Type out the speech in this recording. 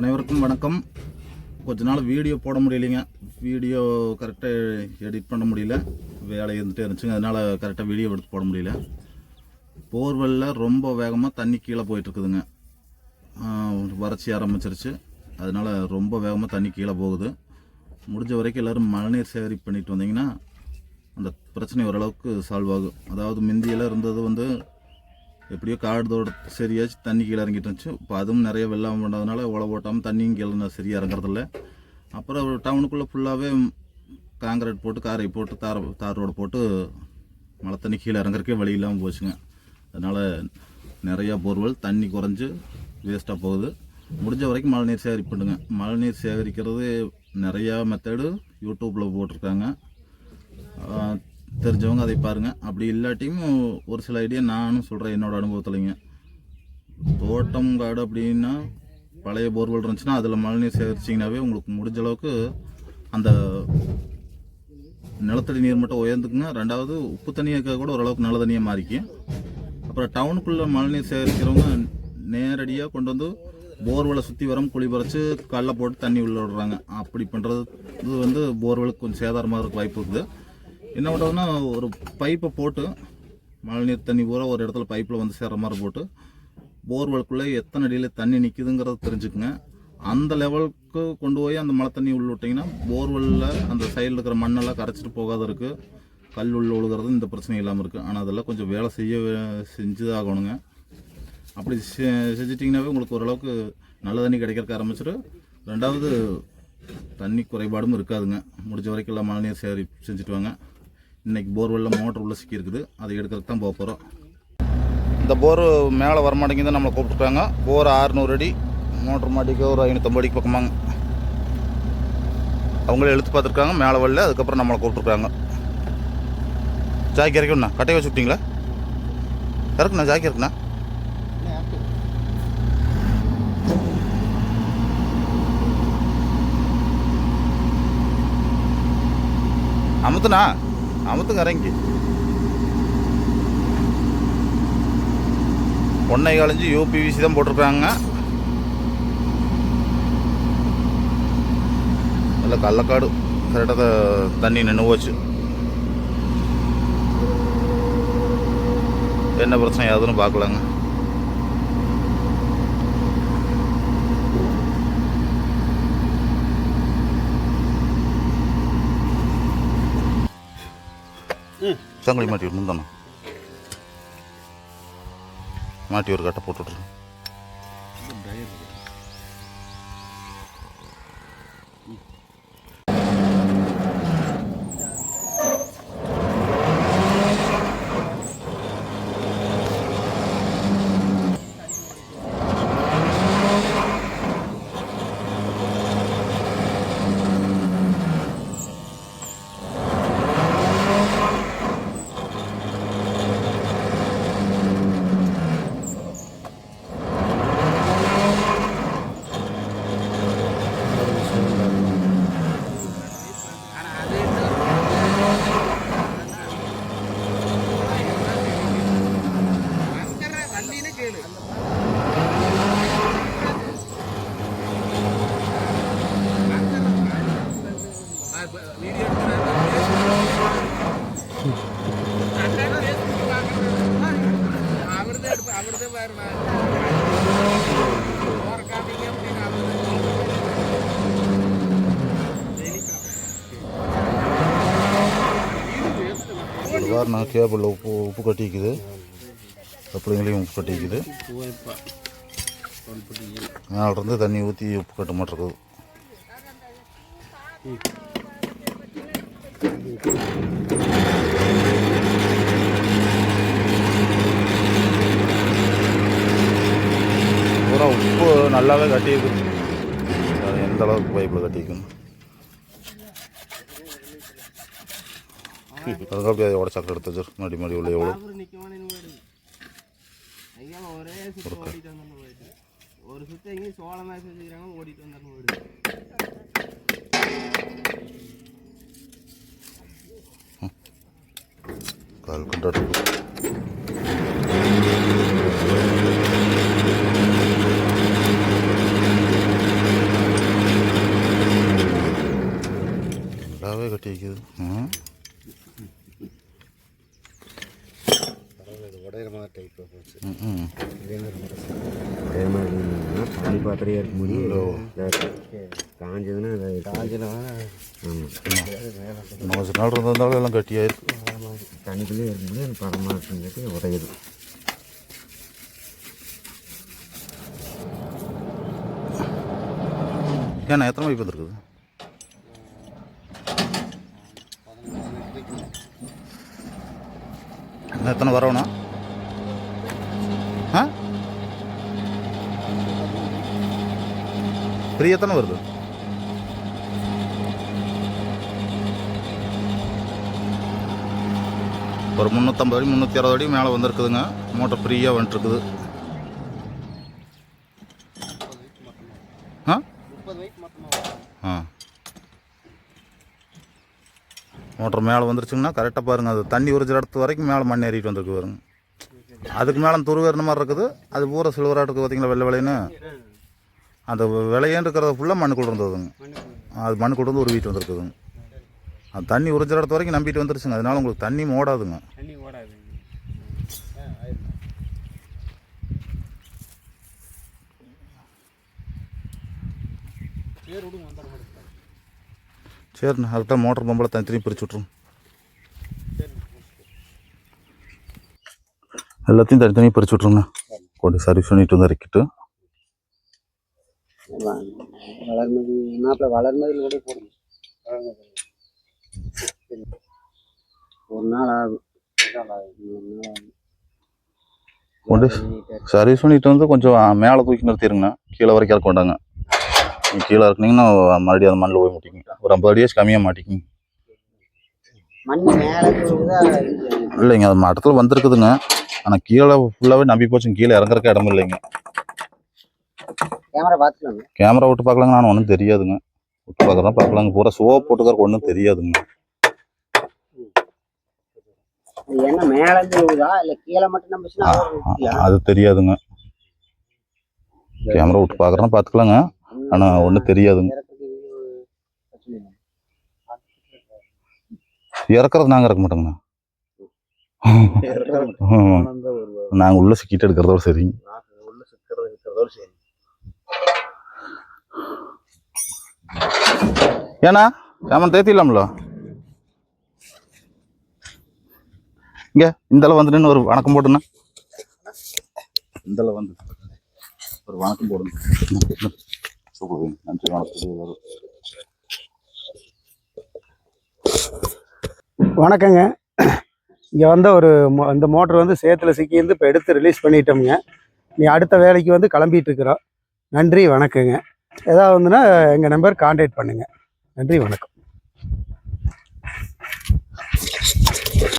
அனைவருக்கும் வணக்கம். கொஞ்ச நாள் வீடியோ போட முடியலைங்க. வீடியோ கரெக்டாக எடிட் பண்ண முடியல. வேலை இருந்துகிட்டே இருந்துச்சுங்க. அதனால் கரெக்டாக வீடியோ எடுத்து போட முடியல. போர்வெல்லில் ரொம்ப வேகமாக தண்ணி கீழே போயிட்டுருக்குதுங்க. வறட்சி ஆரம்பிச்சிருச்சு. அதனால் ரொம்ப வேகமாக தண்ணி கீழே போகுது. முடிஞ்ச வரைக்கும் எல்லோரும் மழைநீர் சேகரிப்பு பண்ணிட்டு வந்தீங்கன்னா அந்த பிரச்சனை ஓரளவுக்கு சால்வ் ஆகும். அதாவது முந்தியெல்லாம் இருந்தது வந்து எப்படியோ காடுதோட சரியாச்சு தண்ணி கீழே இறங்கிட்டு இருந்துச்சு இப்போ அதுவும் நிறைய வெள்ளம் பண்ணதுனால உழவு ஓட்டாமல் தண்ணியும் கீழே சரியாக இறங்குறதில்ல. அப்புறம் டவுனுக்குள்ளே ஃபுல்லாகவே காங்கிரீட் போட்டு காரை போட்டு தார் தார் ரோடு போட்டு மழை தண்ணி கீழே இறங்குறக்கே வழி இல்லாமல் போச்சுங்க. அதனால் நிறையா போர்வெல் தண்ணி குறைஞ்சி வேஸ்ட்டாக போகுது. முடிஞ்ச வரைக்கும் மழைநீர் சேகரிப்பு பண்ணுங்க மழைநீர் சேகரிக்கிறது நிறையா மெத்தடு யூடியூப்பில் போட்டிருக்காங்க. தெரிஞ்சவங்க அதை பாருங்கள் அப்படி இல்லாட்டியும் ஒரு சில ஐடியா நானும் சொல்கிறேன் என்னோடய அனுபவத்துலைங்க. தோட்டம் காடு அப்படின்னா பழைய போர்வெல் இருந்துச்சுன்னா அதில் மழைநீர் சேகரிச்சிங்கனாவே உங்களுக்கு முடிஞ்ச அளவுக்கு அந்த நிலத்தடி நீர் மட்டும் உயர்ந்துக்குங்க. ரெண்டாவது உப்பு தண்ணியாக கூட ஓரளவுக்கு நல்ல தண்ணியாக மாறிக்கும். அப்புறம் டவுனுக்குள்ளே மழைநீர் சேகரிக்கிறவங்க நேரடியாக கொண்டு வந்து போர்வெலை சுற்றி வரம் குழி பறித்து கல்லை போட்டு தண்ணி உள்ள விடுறாங்க. அப்படி பண்ணுறது இது வந்து போர்வெலுக்கு கொஞ்சம் சேதாரமாக இருக்க வாய்ப்பு இருக்குது. என்ன பண்ணுறதுன்னா ஒரு பைப்பை போட்டு மழைநீர் தண்ணி பூரா ஒரு இடத்துல பைப்பில் வந்து சேர்ற மாதிரி போட்டு போர்வெலுக்குள்ளே எத்தனை அடியில் தண்ணி நிற்குதுங்கிறத தெரிஞ்சுக்குங்க. அந்த லெவலுக்கு கொண்டு போய் அந்த மழை தண்ணி உள்ள விட்டிங்கன்னா போர்வெல்லில் அந்த சைடில் இருக்கிற மண்ணெல்லாம் கரைச்சிட்டு போகாத இருக்குது கல் உள்ள ஒழுகிறது இந்த பிரச்சனை இல்லாமல் இருக்குது ஆனால் அதெல்லாம் கொஞ்சம் வேலை செய்ய செஞ்சு தான் ஆகணுங்க அப்படி செ- செஞ்சிட்டிங்கனாவே உங்களுக்கு ஓரளவுக்கு நல்ல தண்ணி கிடைக்கிறக்க ஆரம்பிச்சிடும். ரெண்டாவது தண்ணி குறைபாடும் இருக்காதுங்க. முடிஞ்ச வரைக்கும் எல்லாம் மழைநீர் சேரி செஞ்சுட்டு வாங்க. இன்றைக்கி போர்வெல்ல மோட்டர் உள்ள சிக்கியிருக்குது அதை எடுக்கிறதுக்கு தான் போக போகிறோம் இந்த போர் மேலே வரமாட்டேங்குது நம்மளை கூப்பிட்டுருக்காங்க. போர் அறுநூறு அடி மோட்டர் மாட்டிக்கு ஒரு ஐநூற்றம்பது அடிக்கு பக்கமாங்க. அவங்களே எழுத்து பார்த்துருக்காங்க. மேலே வரல அதுக்கப்புறம் நம்மளை கூப்பிட்டுருக்காங்க. ஜாக்கி இறக்கணுண்ணா கட்டையை வச்சு விட்டீங்களா? இறக்குண்ணா ஜாக்கி இருக்குண்ணா அமுத்துண்ணா. அமுத்துங்க இறங்கி. ஒன்றை கழிஞ்சு யூபிவிசி தான் போட்டிருக்காங்க. இல்லை கள்ளக்காடு கரெக்டாக தண்ணி நின்று போச்சு என்ன பிரச்சனை யாதுன்னு பார்க்கலாங்க. சங்கிலி மாட்டி விடணும் தானே மாட்டி ஒரு கட்டை போட்டு பாருண்ணா கேபிளில் உப்பு உப்பு கட்டிக்குது. கப்பலைங்களையும் உப்பு கட்டிக்குது. மேலிருந்து தண்ணி ஊற்றி உப்பு கட்ட மாட்டிருக்குது. Thank you. உப்பு நல்லாவே கட்டியிருக்குது அது எந்த அளவுக்கு பைப்பில் கட்டிக்கணும் அதுக்கு அப்படியே உடச்சாக்கில் எடுத்து வச்சிரு. மடி மடி உள்ள எவ்வளோ ஒரே சுற்று எங்கேயும் வச்சுக்கிறாங்க ஓடிட்டு வந்தாலும் கால் கொண்டாடு தண்ணி பாத்திரையாக இருக்க முடியும். காஞ்சதுன்னா அதை காஞ்சதுன்னா ஆமாம் கொஞ்ச நாள் இருந்ததுனால எல்லாம் கட்டியாயிருக்கு. தண்ணிக்குள்ளேயே இருக்க முடியும். அது பதமாக இருக்குங்காட்டி உடையுது. ஏண்ணா எத்தனை பைப் வந்துருக்குது? எத்தனை வரவண்ணா ஃப்ரீயாக எத்தனை வருது? ஒரு முந்நூற்றம்பது அடி முந்நூற்றி அறுபது அடி மேலே வந்திருக்குதுங்க. மோட்டர் ஃப்ரீயாக வந்துட்டுருக்குது ஆ? ஆ. மோட்டர் மேலே வந்துருச்சுங்கன்னா கரெக்டாக பாருங்கள் அது தண்ணி உறிஞ்சிற இடத்து வரைக்கும் மேலே மண் ஏறிட்டு வந்திருக்கு பாருங்க. அதுக்கு மேலே துருவேறின மாதிரி இருக்குது. அது பூரா சில்வராக இருக்குது பார்த்தீங்களா வெள்ளை வெள்ளைன்னு? அந்த விளையேன்னு இருக்கிறது ஃபுல்லாக மண்ணுக்குள்ள இருந்ததுங்க அது மண்ணுக்குள்ள இருந்து ஒரு வீட்டு வந்திருக்குதுங்க. அது தண்ணி உறிஞ்சிற இடத்து வரைக்கும் நம்பிட்டு வந்துருச்சுங்க. அதனால உங்களுக்கு தண்ணி ஓடாதுங்க தண்ணி ஓடாது சரிண்ணா அதுதான் மோட்டர் பம்பில் தனித்தனி பிரித்து விட்ருங்க எல்லாத்தையும் தனித்தனியாக பிரித்து விட்ருங்க கொண்டு சர்வீஸ் பண்ணிட்டு வந்து இறக்கிட்டு. வளர்மதி நாட்டில் வளர்மதியில் கூட போடுங்க ஒரு நாள் ஆகும். ஒரு நாள் ஆகும் கொண்டு சர்வீஸ் பண்ணிட்டு வந்து கொஞ்சம் மேலே தூக்கி நிறுத்திடுங்க கீழே வரைக்கும் இறக்க வேண்டாங்க. நீங்க கீழே இறக்குனீங்கன்னா மறுபடியும் அந்த மண்ணில் போய் மாட்டிக்கிங்க. ஒரு ஐம்பது அடியாச்சும் கம்மியாக மாட்டிக்கிங்க. இல்லைங்க அது மட்டத்தில் வந்திருக்குதுங்க. ஆனால் கீழே ஃபுல்லாகவே நம்பி போச்சுங்க. கீழே இறங்குறக்கு இடம் இல்லைங்க. கேமரா பார்த்துக்கலாங்க. கேமரா விட்டு பார்க்கலாங்க நான் ஒன்றும் தெரியாதுங்க. விட்டு பார்க்குறதா பார்க்கலாங்க. பூரா சோப் போட்டுக்கறக்கு ஒன்றும் தெரியாதுங்க. இது என்ன மேலே இல்லை கீழே மட்டும் நம்பிச்சுன்னா அது தெரியாதுங்க. கேமரா விட்டு பார்க்குறதா பார்த்துக்கலாங்க. ஆனால் ஒன்றும் தெரியாதுங்க. இறக்குறது நாங்கள் இறக்க மாட்டோங்கண்ணா. நாங்கள் உள்ள சிக்கிட்டு எடுக்கிறதோட சரி உள்ள சுற்றுறது இருக்கிறதோடு சரி ஏண்ணா ஏமன் தேத்திடலாம்ல? இங்கே இந்தளவு வந்து நின்று ஒரு வணக்கம் போடுண்ணா. இந்தளவு வந்து ஒரு வணக்கம் போடுங்க சூப்பர் நன்றி வணக்கம். வணக்கங்க. இங்கே வந்து ஒரு மோ- இந்த மோட்டர் வந்து சேத்துல சிக்கியிருந்து இப்போ எடுத்து ரிலீஸ் பண்ணிட்டோம்ங்க. நீ அடுத்த வேலைக்கு வந்து கிளம்பிட்டு இருக்கிறோம். நன்றி வணக்கங்க. ஏதாவது வந்துன்னா எங்கள் நம்பர் காண்டாக்ட் பண்ணுங்கள் நன்றி வணக்கம்.